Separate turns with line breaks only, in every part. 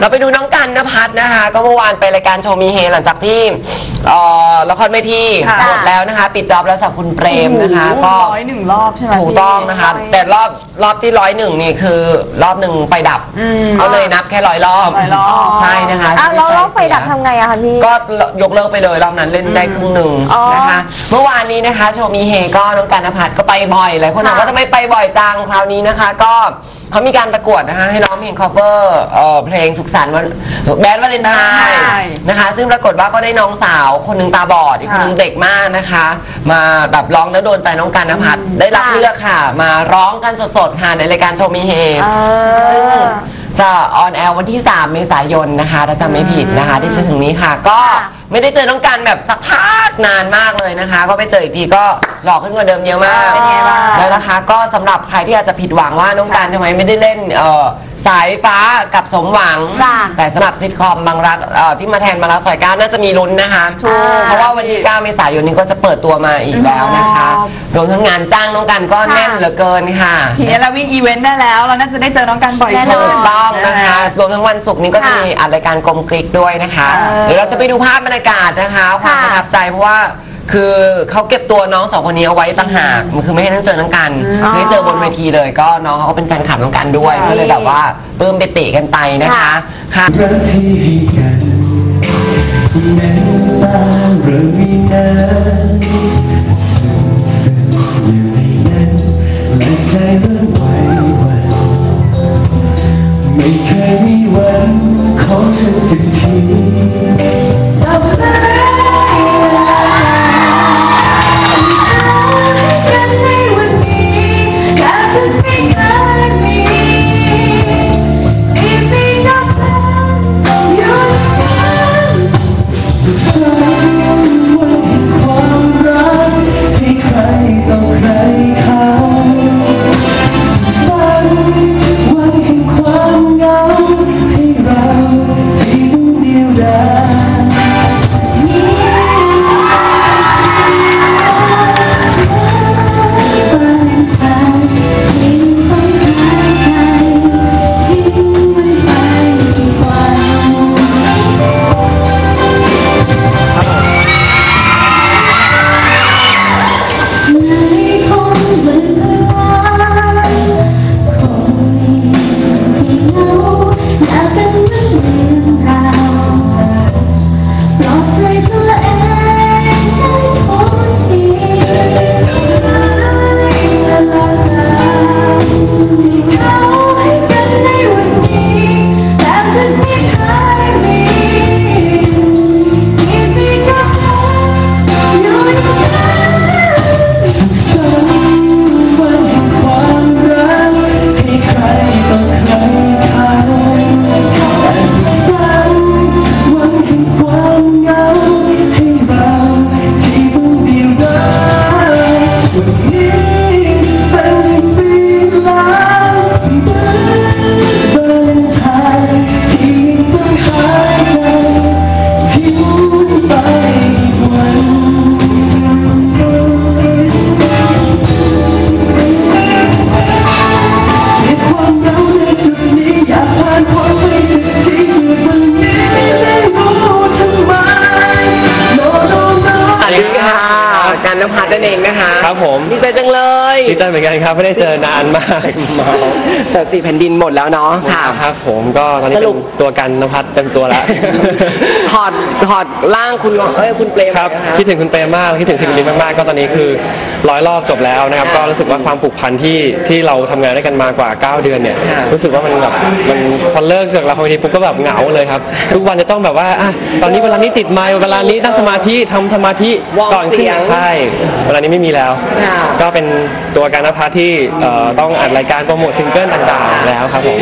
เราไปดูน้องกันนภัทรนะคะ ก็เมื่อวานไปรายการโชว์มีเฮหลังจากที่เอ่อละครเวที
ค่ะ
หมดแล้วนะคะ ปิดจ็อบแล้วสำหรับคุณเปรมนะคะ ก็
ร้อยหนึ่งรอบใช่ไหม
ถูกต้องนะคะ
พี่
แต่รอบรอบที่ร้อยหนึ่งนี่คือรอบหนึ่งไฟดับเขาเลยนับแค่ร้อยรอบ
ร้อยรอบ
ใช่นะคะ
อ้าวแล้วแล้วไฟดับทำไงอะคะพี่
ก็ยกเลิกไปเลยรอบนั้นเล่นได้ครึ่งหนึ่ง
อ๋อ
นะคะ เมื่อวานนี้นะคะ โชว์มีเฮก็น้องกันนภัทรก็ไปบ่อยหลายคนถามว่าทำไมไปบ่อยจังคราวนี้นะคะ ก็ เขามีการประกวดนะคะให้ร้องเพลง cover เอ่อเพลงสุขสันต์วันแบดวาเลนไท
ใช่
น์นะคะ ซึ่งปรากฏว่าก็ได้น้องสาวคนหนึงตาบอดอีกคนหนึง
ค่ะ
เด็กมากนะคะ มาแบบร้องแล้วโดนใจน้องกันนภัทรได้รับ
ค่ะ
เลือกค่ะ มาร้องกันสดๆค่ะในรายการโชว์มีเฮ
อ่า
จะออนแอร์วันที่ 3 เมษายนนะคะถ้าจำไม่ผิดนะคะ ที่จะถึงนี้ค่ะ ก็
ค่ะ
ไม่ได้เจอน้องกันแบบสักพักนานมากเลยนะคะ ก็ไปเจออีกทีก็หล่อขึ้นกว่าเดิมเยอะมาก
เป็นไงบ้าง
แล้วนะคะก็สำหรับใครที่อาจจะผิดหวังว่าน้องกันทำไมไม่ได้เล่นเอ่อสายฟ้ากับสมหวัง
จ้ะ
แต่สำหรับซิทคอมบางรักเอ่อที่มาแทนบางรักซอยเก้าน่าจะมีลุ้นนะคะ
ถูก
เพราะว่าวันที่9เมษายนนี้ก็จะเปิดตัวมาอีกแล้วนะคะรวมทั้งงานจ้างน้องกันก็แน่นเหลือเกินค่ะ
ทีนี้เราวิ่งอีเวนต์ได้แล้ว เราน่าจะได้เจอน้องกันบ่อย
แน่น
ขึ้
อน
ถูกต้องนะคะรวมทั้งวันศุกร์นี้ก็จะ
ค่ะ
มีอัดรายการกลมกริกด้วยนะคะ
เออ
เดี๋ยวเราจะไปดูภาพบรรยากาศนะคะความป
ค่ะ
ระทับใจเพราะว่าคือเขาเก็บตัวน้องสองคนนี้เอาไว้ต่างหากมันคือไม่ให้ทั้งเจอทั้งกันไม่ได้เจอบนเวทีเลยก็น้องเขาก็เป็นแฟนคลับน้องกันด้วย ก็เลยแบบว่าปลื้มไปติกันไปนะคะค่ะ
รักที่ให้กันแม้ตาเริ่มมีน้ำซึมซึมอยู่ในนั้นและใจเริ่มไหวหวั่นไม่เคยมีวันของฉันสักที
นนภัทรนั่นเองนะคะ
ครับผม
ดีใจจังเลย
ดีใจเหมือนกันครับไม่ได้เจอนานมาก
แต่สี่แผ่นดินหมดแล้วเนาะค่ะ
ครับผมก็ตอนนี้
สรุ
เป็
ป
นตัวกันนภัทรเต็มตัวแล้ว
ถอดถอดร่างคุณเอ้ยคุณเปรม
ครับ
นะคะ
คิดถึงคุณเปรมมากคิดถึงสิงห์บุรีมากๆ ก็ตอนนี้คือร้อยรอบจบแล้วนะครับ ก็รู้สึกว่าความผูกพันที่ที่เราทำงานด้วยกันมากว่า 9 เดือนเนี่ย
ค่ะ
รู้สึกว่ามันแบบมันพอเลิกจากละครเวทีปุ๊บก็แบบเหงาเลยครับ ทุกวันจะต้องแบบว่าอะตอนนี้เวลานี้ติดไมค์เวลานี้นั่งสมาธิทำสมาธิ
วอร์ม
ก่อนขึ้น
เสียง
ใช่เวลานี้ไม่มีแล้ว
ค่ะ
ก็เป็นตัวการนภัทรที่เอ่อต้องอัดรายการโปรโมทซิงเกิลต่างๆ แล้วครับผม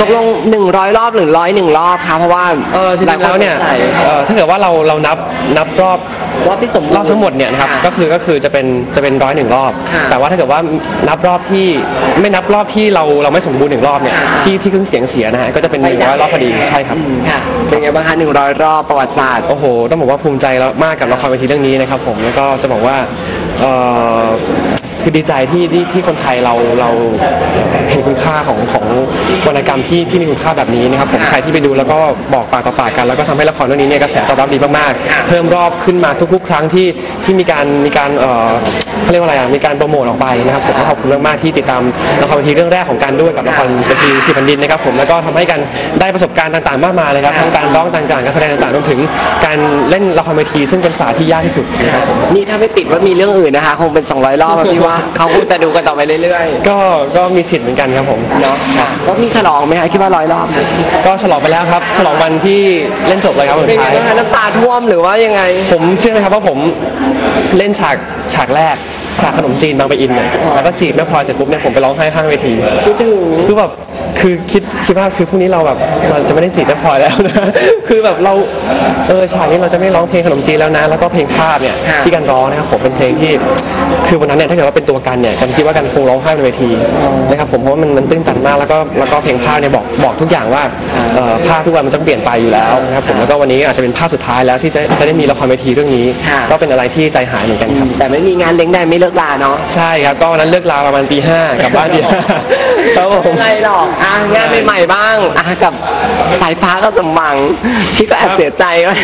ตกลง 100 รอบหรือร้อยหนึ่งรอบคะเพราะว่า
เออจริงๆแล้วเนี่ย
หาคสงสั
เอ่อถ้าเกิดว่าเราเรานับนับรอบ
รอบที่สมบูรณ์
รอบทั้งหมดเนี่ยนะครับ
ค่ะ
ก็คือก็คือจะเป็นจะเป็นร้อยหนึ่งรอบ
ค่ะ
แต่ว่าถ้าเกิดว่านับรอบที่ไม่นับรอบที่เราเราไม่สมบูรณ์หนึ่งรอบเนี่ยที่ที่เครื่องเสียงเสียนะฮะก็จะเป็นหนึ่งร้อยรอบพอดีใช่ครับ
ค่ะเป็นไงบ้างคะ100 รอบประวัติศาสตร์
โอ้โห ต้องบอกว่าภูมิใจแล้วมากกับละครเวทีเรื่องนี้นะครับผม แล้วก็จะบอกว่า เอ่อ คือดีใจที่ที่ที่คนไทยเราเราเห็นคุณค่าของของวรรณกรรมที่ที่มีคุณค่าแบบนี้นะครับผม
ค่ะ
ใครที่ไปดูแล้วก็บอกปากต่อปากกัน แล้วก็ทำให้ละครเรื่องนี้เนี่ยกระแสตอบรับดีมากๆ เพิ่มรอบขึ้นมาทุกๆ ครั้งที่ที่มีการมีการเอ่อเขาเรียกว่าอะไรอะมีการโปรโมทออกไปนะครับผมก็ขอบคุณมากๆที่ติดตามละครเวทีเรื่องแรกของกันด้วยกับละครเวทีสิบแผ่นดินนะครับผมแล้วก็ทำให้กันได้ประสบการณ์ต่างๆ มากมายเลยครับทั้งการร้องต่างๆการแสดงต่างๆรวมถึงการเล่นละครเวทีซึ่งเป็นศาสตร์ที่ยากที่สุดนะครับผม
นี่ถ้าไม่ติดว่ามีเรื่องอื่นนะคะ คงเป็น 200 รอบอะพี่ว่าเขาคงจะดูกันต่อไปเรื่อย
ก็ก็มีสิทธิ์เหมือนกันครับผม
ๆเนาะค่ะก็มีฉลองไหมคะคิดว่าร้อยรอบ
ก็ฉลองไปแล้วครับฉลองวันที่เล่นจบเลยครับสุ
เป็น
ด
ไง
ท้าย
บ้างคะน้ำตาท่วมหรือว่ายังไง
ผมเชื่อไหมครับว่าผมเล่นฉากฉากแรกฉากขนมจีนบางปะอินเนี่ยแล้วก็จีบแม่พลอยเสร็จปุ๊บเนี่ยผมไปร้องไห้ข้างเวที
คิดถึง
คือแบบ คือคิดคิดว่าคือพรุ่งนี้เราแบบเราจะไม่ได้จีบแม่พลอยแล้วนะ คือแบบเราเออฉากนี้เราจะไม่ร้องเพลงขนมจีนแล้วนะ แล้วก็เพลงภาพเนี่ย
ค่ะ
ที่กันร้องนะครับผมเป็นเพลงที่ คือวันนั้นเนี่ยถ้าเกิดว่าเป็นตัวกันเนี่ยกันคิดว่ากันคงร้องไห้บนเวทีนะครับผมเพราะว่ามันมันตื้นตันมากแล้วก็แล้วก็เพลงภาพเนี่ยบอกบอกทุกอย่างว่าเอ่อภาพทุกวันมันจะเปลี่ยนไปอยู่แล้วนะครับผมแล้วก็วันนี้อาจจะเป็นภาพสุดท้ายแล้วที่จะจะได้มีละครเวทีเรื่องนี้
ค่ะ
ก็เป็นอะไรที่ใจหายเหมือนกันครับ
แต่ไม่มีงานเลี้ยงใดไม่เลิกลาเนาะ
ใช่ครับก็วันนั้นเลิกลาประมาณตีห้ากลับบ้านตีห้าครับผม
ไม่หรอกอะงานใหม่ๆบ้างอะกับสายฟ้าก็สมหวังพี่ก็แอบเสียใจว่า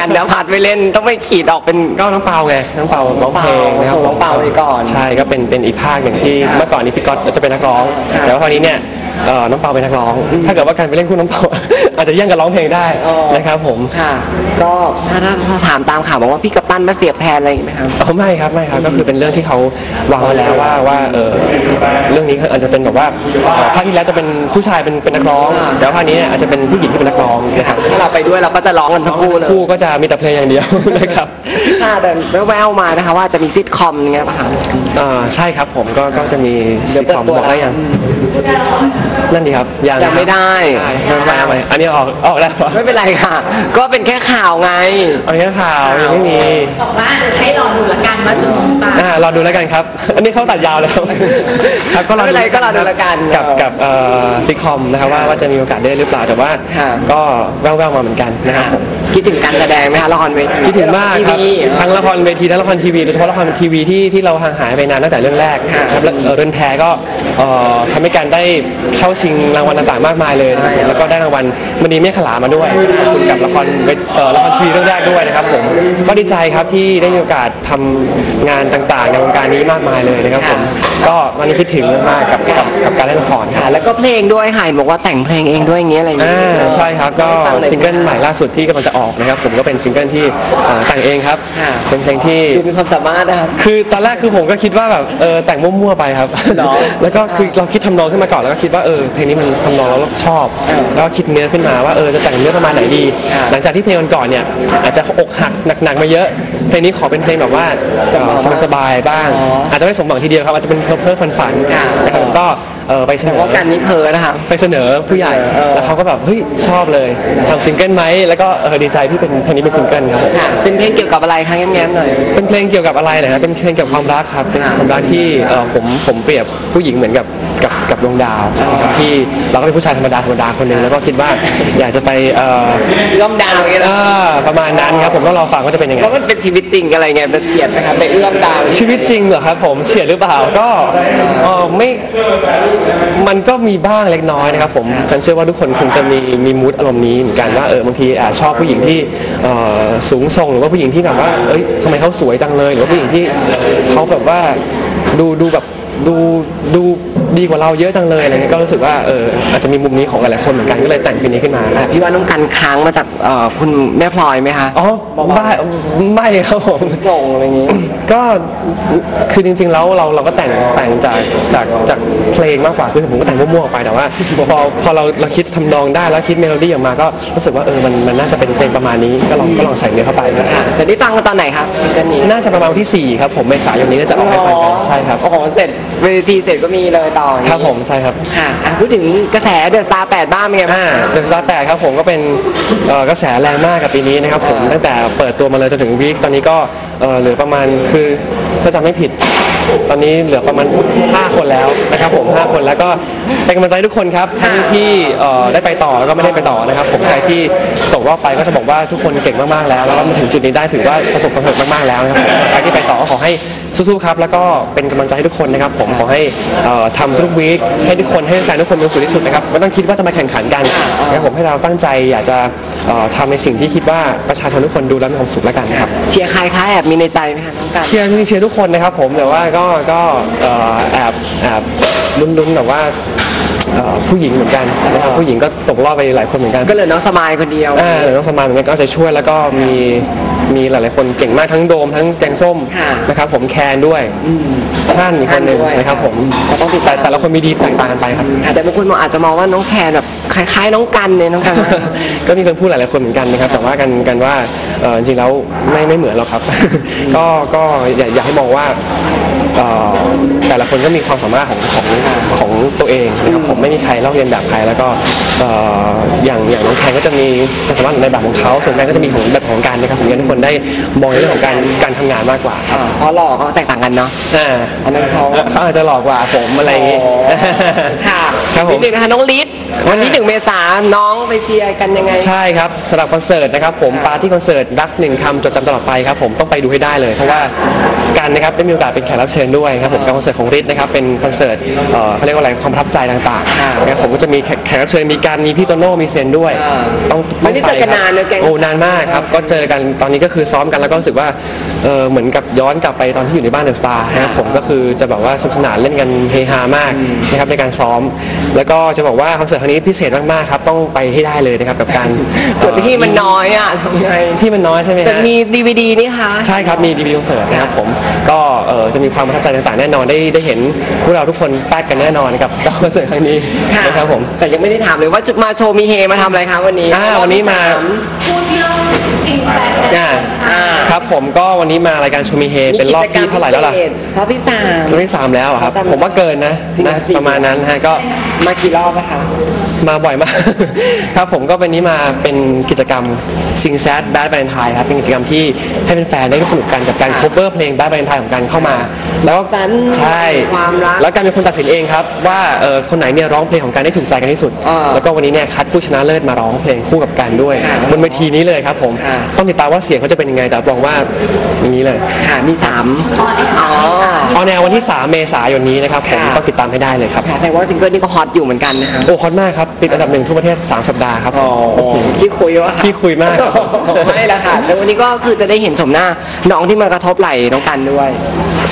กันเดี๋ยวพัดไปเล่นต้องไปขีดออกเป็น
ก็น้องเปาไงน้องเปาร้องเพลงนะครับ
ส่งน้องเปาไปก่อน
ใช่ก็เป็นเป็นอีกภาคหนึ่งที่เมื่อก่อนนี้พี่ก๊อตจะเป็นนักร้อง แต่ว่าคราวนี้เนี่ยเอ่อน้องเปาเป็นนักร้อง ถ้าเกิดว่าการไปเล่นคู่น้องเปา อาจจะแย่งกันร้องเพลงได้
อ๋อ
นะครับผม
ค่ะ ก็ถ้าถ้าถ้าถามตามข่าวบอกว่าพี่กัปตันมาเสียบแทนอะไรอย่างงี้ไหมครับ
อ๋อไม่ครับไม่ครับก็คือเป็นเรื่องที่เขาวางไว้แล้วว่าว่าเออเรื่องนี้อาจจะเป็นแบบว่าเอ่อภาคที่แล้วจะเป็นผู้ชายเป็นเป็นนักร้องแต่ว่าภาคนี้เนี่ยอาจจะเป็นผู้หญิงที่เป็นนักร้องนะครับ
ถ้าเราไปด้วยเราก็จะร้องกันทั้งคู่เลย
คู่ก็จะมีแต่เพลงอย่างเดียว นะครับ
ค่ะแต่แววๆมานะคะว่าจะมีซิทคอมอย่างเงี้ยป่ะคะ
อ่าใช่ครับผมก็ก็จะมี
เดี๋
ซิ
ยวเปิด
คอม
ตัว
บอกได้ยังนั่นดีครับยัง
ยังไม่ได้
ยังไม่ได้อันนี้ออกออกแล้วเหรอ
ไม่เป็นไรค่ะ ก็เป็นแค่ข่าวไง
อันนี้ข่าวยังไม่มี
บอกว่าให้รอดูละกันว่าจะมีตา
อ่า รอดูแล้วกันครับ อันนี้เขาตัดยาวแล้ว ครับก็รอ
ไม่เป็นไรก็รอดูแล้วกัน
กับกับเอ่อซิคอมนะครับว่าว่าจะมีโอกาสได้หรือเปล่าแต่ว่า
ค่ะ
ก็แว่วๆมาเหมือนกันนะครับผม
คิดถึงการแสดงไหมคะละครเวที
คิดถึงมากครับ
ทีวี
ทั้งละครเวทีทั้งละครทีวีโดยเฉพาะละครทีวีที่ที่เราห่างหายไปนานตั้งแต่เรื่องแรก
ค่ะ
ครับแล้วเอ่อเรือนแพก็เอ่อทำให้การได้เข้าชิงรางวัลต่างๆมากมายเลยนะครับผมแล้วก็ได้รางวัลมณีเมฆขลามาด้วยขอบคุณกับละครเวเอ่อละครทีวีเรื่องแรกด้วยนะครับผมก็ดีใจครับที่ได้มีโอกาสทำงานต่างๆ ในวงการนี้มากมายเลยนะครับผมก็วันนี้คิดถึงมากๆกับกับกับการเล่นละครค
ค่ะ
รับ
แล้วก็เพลงด้วยค่ะเห็นบอกว่าแต่งเพลงเองด้วยอย่างเงี้ยอะไรอย่างเงี้
อ่ายใช่ครับก็ซิงเกิลใหม่ล่าสุดที่กำลังจะออกนะครับผมก็เป็นซิงเกิลที่เอ่อแต่งเองครับ
ค่ะ
เป็นเพลงที่
ดูมีความสามารถนะครับ
คือตอนแรกคือผมก็คิดว่าแบบเออแต่งมั่วๆไปครับ
เหรอ
แล้วก็คือเราคิดทำนองขึ้นมาก่อนแล้วก็คิดว่าเออเพลงนี้มันทำนองแล้วเราชอบ แล้วก็คิดเนื้อขึ้นมาว่าเออจะแต่งเนื้อประมาณไหนดี หลังจากที่เพลงก่อนๆเนี่ยอาจจะอกหักหนักๆมาเยอะเพลงนี้ขอเป็นเพลงแบบว่าสบายๆบ้าง อาจจะไม่สมหวังทีเดียวครับอาจจะเป็นเพ้อเพ้อฝันฝันๆนะครับผมก็ เออไปเสนอ
ว่ากันนี่เพอนะคะ
ไปเสนอผู้ใหญ่แล้วเขาก็แบบเฮ้ยชอบเลยทำซิงเกิลไหมแล้วก็เออดีใจที่เป็นเพลงนี้เป็นซิงเกิลครับ
ค่ะเป็นเพลงเกี่ยวกับอะไรคะแง้มๆหน่อย
เป็นเพลงเกี่ยวกับอะไรนะครับเป็นเพลงเกี่ยวกับความรักครับ เป็นความรักที่เอ่อผมผมเปรียบผู้หญิงเหมือนกับกับกับดวงดาวนะครับที่เราก็เป็นผู้ชายธรรมดาธรรมดาคนหนึ่งแล้วก็คิดว่าอยากจะไปเอ่อ
เอื้อมดาวอย่างเงี้ย
เอ่
นะ
อประมาณนั้นครับผมต้องรอฟังว่าจะเป็นยังไง
เพราะมันเป็นชีวิตจริงอะไรเงี้ยเป็นเฉียดนะคะไปเอื้อมดาว
ชีวิตจริงเหรอครับผมเฉียดหรือเปล่าก็เออไม่มันก็มีบ้างเล็กน้อยนะครับผมฉันเชื่อว่าทุกคนคงจะมีมีมูดอารมณ์นี้เหมือนกันว่าเออบางทีอาจชอบผู้หญิงที่เอ่อสูงส่งหรือว่าผู้หญิงที่แบบว่าเอ้ยทำไมเขาสวยจังเลย หรือว่าผู้หญิงที่เขาแบบว่าดูดูแบบ ดูดูดีกว่าเราเยอะจังเลยอะไรเงี้ยก็รู้สึกว่าเอออาจจะมีมุมนี้ของหลายๆคนเหมือนกันก็เลยแต่งเพลงนี้ขึ้นมา
อะพี่ว่าน้องกันค้างมาจากเอ่อคุณแม่พลอยไหมคะ
อ๋อไม่ไม่ครับผม
ส่งอะไรอย่างงี้
ก็คือจริงๆแล้วเราเราก็แต่งแต่งจากจากจากเพลงมากกว่าคือผมก็แต่งมั่วๆออกไปแต่ว่าพอพอเราเราคิดทำนองได้แล้วคิดเมโลดี้ออกมาก็รู้สึกว่าเออมันมันน่าจะเป็นเพลงประมาณนี้ก็ลองก็ลองใส่เนื้อเข้าไปนะ
ค่ะจะได้ฟังกันตอนไหนครับซิงเกิลนี้
น่าจะประมาณวันที่ 4 ครับผมเมษายนนี้น่าจะออกให้ฟังกันใช่ครับ
โอ้โหเสร็จเวทีเสร็จก็มีเลยต่ออย่างนี้
ครับผมใช่ครับ
ค่ะอะพูดถึงกระแสเดอะซาแปดบ้างเป็นไงบ้าง
อ่าเดอะสตาร์แปดครับผมก็เป็นเอ่อกระแสแรงมากกับปีนี้นะครับผม
อ่า
ตั้งแต่เปิดตัวมาเลยจนถึงวีคตอนนี้ก็เอ่อเหลือประมาณคือถ้าจำไม่ผิด ตอนนี้เหลือประมาณ 5 คนแล้วนะครับผม 5 คนแล้วก็เป็นกำลังใจให้ทุกคนครับทั้งที่เอ่อได้ไปต่อแล้วก็ไม่ได้ไปต่อนะครับผมใครที่ตกรอบไปก็จะบอกว่าทุกคนเก่งมากๆแล้วแล้วก็มาถึงจุดนี้ได้ถือว่าประสบความสำเร็จมากๆแล้วนะครับผมใครที่ไปต่อก็ขอให้สู้ๆครับ แล้วก็เป็นกำลังใจให้ทุกคนนะครับ ผมขอให้เอ่อทำทุกวีคให้ทุกคนให้แฟนทุกคนมีความสุขที่สุดนะครับไม่ต้องคิดว่าจะมาแข่งขันกันนะครับผมให้เราตั้งใจอยากจะเอ่อทำในสิ่งที่คิดว่าประชาชนทุกคนดูแล้วมีความสุขแล้วกันนะครับ
เชียร์ใครคะแอบมีในใจไหมคะน้องกัน
เชียร์มีเชียร์ทุกคนนะครับผมแต่ว่าก็ก็เอ่อแอบแอบลุ้นๆแบบว่าเอ่อผู้หญิงเหมือนกันนะครับผู้หญิงก็ตกรอบไปหลายคนเหมือนกัน
ก็เหลือน้องสมายคนเดียว
อ่าน้องสมานเหมือนกันก็เอาใจช่วยแล้วก็มี มีหลายๆคนเก่งมากทั้งโดมทั้งแกงส้ม
ค่ะ
นะครับผมแคนด้วยท่านอีกคนหนึ่ง
ท่านด้วย
นะครับผม
ก็ต้องติดตาม
แต่แต่ละคนมีดีแตกต่างกันไปครับ
ค่ะแต่บางคนมองอาจจะมองว่าน้องแคนแบบคล้ายๆน้องกันเนี่ยน้องกันว่า
ก็มีคนพูดหลายๆคนเหมือนกันนะครับแต่ว่ากันกันว่าเอ่อจริงๆแล้วไม่ไม่เหมือนหรอกครับ ก็ก็อย่าอย่าให้มองว่า เอ่อแต่ละคนก็มีความสามารถของของของตัวเองนะครับผมไม่มีใครลอกเลียนแบบใครแล้วก็เอ่ออย่างอย่างน้องแคนก็จะมีความสามารถในแบบของเขาส่วนแคนก็จะมีของแบบของการนะครับผมอยากให้ทุกคนได้มองในเรื่องของการการทำงานมากกว่าครับ
เพราะหล่อก็แตกต่างกันเนาะ
อ่า
อันนั้นเขา
เขาอาจจะหลอกกว่าผมอะไรอย่างงี้
ค่ะ
ครับผม
นิดนึงนะคะน้องลิศ วันที่หนึ่งเมษาน้องไปเชียร์กันยังไง
ใช่ครับสำหรับคอนเสิร์ตนะครับผมปาร์ตี้คอนเสิร์ตรักหนึ่งคำจดจำตลอดไปครับผมต้องไปดูให้ได้เลย เพราะว่าการนะครับได้มีโอกาสเป็นแขกรับเชิญด้วยครับผมกับคอนเสิร์ตของฤทธิ์นะครับเป็นคอนเสิร์ตเอ่อเขาเรียกว่าอะไรความประทับใจต่างๆนะครับผมก็จะมีแขกแขกรับเชิญมีการมีพี่โตโน่มีเซนด้วย
อ่า
ต้อง
ไม่ได้เจอกัน
ครับ
นานเลยแกง
โอ้นานมากครับก็เจอกันตอนนี้ก็คือซ้อมกันแล้วก็รู้สึกว่าเออเหมือนกับย้อนกลับไปตอนที่อยู่ในบ้านเดอะสตาร์นะครับผมก็คือจะแบบว่าสนุกสนานเล่นกันเฮฮามากนะครับในการซ้อม แล้วก็จะบอกว่าคอนเสิร์ตครั้งนี้พิเศษมากๆครับต้องไปให้ได้เลยนะครับกับการ
ตัวที่มันน้อยอะทำไง
ที่มันน้อยใช่ไหมฮะ
แต่มีดีวดีนี่คะ
ใช่ครับ มีดีวีคอนเสิร์ตนะครับผม ก็เอ่อจะมีความประทับใจต่างๆ แน่นอนได้ได้เห็นพวกเราทุกคนแป๊กกันแน่นอนกับกับคอนเสิร์ตครั้งนี้
ค่ะ
นะครับผม
แต่ยังไม่ได้ถามเลยว่าจุดมาโชว์มีเฮมาทำอะไรคะวันนี้
อ่าวันนี้มา
พูดเรื่ องอินแฟน
อ่า
อ่า
ครับผมก็วันนี้มารายการชูมีเฮเป็นรอบที่เท่าไหร่แล้วล่ะ
รอบที่สาม
รอบที่สามแล้วอะครับ
จำได้
ผมว่าเกินนะ
จริงเหรอ
นะ
สี่
ประมาณนั้นฮะก็
มากี่รอบอะคะ
มาบ่อยมาก ครับผมก็วันนี้มาเป็นกิจกรรมซิงแซดแบด v บ l e n น i n e ครับเป็นกิจกรรมที่ให้เป็นแฟนๆได้ร่วมสนุกกันกับการ cover เพลงแบด v บ l e n น i n e ของกันเข้ามา แล้วก็
สัน
ใช่
ความรัก
แล้วการเป็นคนตัดสินเองครับ ว่าเออคนไหนเนี่ยร้องเพลงของกันได้ถูกใจกันที่สุด
อ่า
แล้วก็วันนี้เนี่ยคัดผู้ชนะเลิศมาร้องเพลงคู่กับกันด้วย
ค่ะ
บนเวทีนี้เลยครับผม
ค่ะ
ต้องติดตามว่าเสียงเขาจะเป็นยังไงแต่รับรองว่าอย่างนี้เลย
ค่ะมีสามอ๋อ
ออนแนววันที่ 3 เมษายนนี้นะครับผม
ค่ะ
ต้องติดตามให้ได้เลยครับ
ค่ะแสดงว่าซิงเกิลนี้ก็ฮอตอยู่เหมือนกันนะคะ
โอ้ฮอตมากครับ ติดอันดับหนึ่งทั่วประเทศ 3 สัปดาห์ครับ
ที่คุยว่า
ที่คุยมาก
ไม่ละค่ะแล้ววันนี้ก็คือจะได้เห็นชมหน้า น้องที่มากระทบไหล่น้องกันด้วย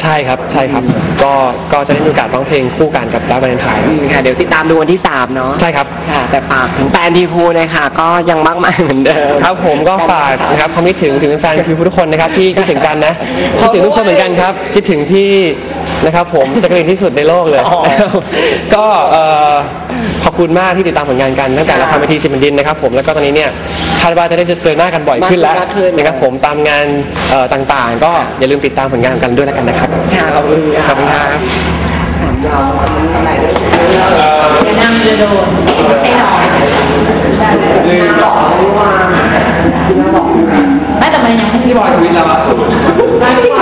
ใช่ครับใช่ครับ ก็ก็จะได้มีโอกาสร้องเพลงคู่กันกับดับเบิลไทย
อืมค่ะ เดี๋ยวติดตามดูวันที่ 3 เนาะ
ใช่ครับ
ค่ะ แต่ฝากถึงแฟนทีพูนะคะก็ยังมากมายเหมือนเดิม
ครับผมก็ฝากนะครับความคิดถึงถึงแฟนคิวทุกคนนะครับที่คิดถึงกันนะคิดถึงทุกคนเหมือนกันครับ คิดถึงที่นะครับผมจะกรีนที่สุดในโลกเลย
อ๋อ
ก็เอ่อขอบคุณมากที่ติดตามผลงานกันตั้งแต่ละครเวทีสิบแผ่นดินนะครับผมแล้วก็ตอนนี้เนี่ยคาดว่าจะได้เจอหน้ากันบ่อยขึ้นแล้ว
มากขึ้น
นะครับผมตามงานเอ่อต่างๆ ก็อย่าลืมติดตามผลงานกันด้วยแล้วกันนะครับ
ค่ะขอบคุณ
ขอบคุณครับ
ถามเราอะไรด้วย
อย่านั่งจะโดนไม่ใช่น้อย
ลืมบอกไม่ว่า
ไม่แต่มันยังไม่ได้บอก
ชีวิตเรา
ไม่ได้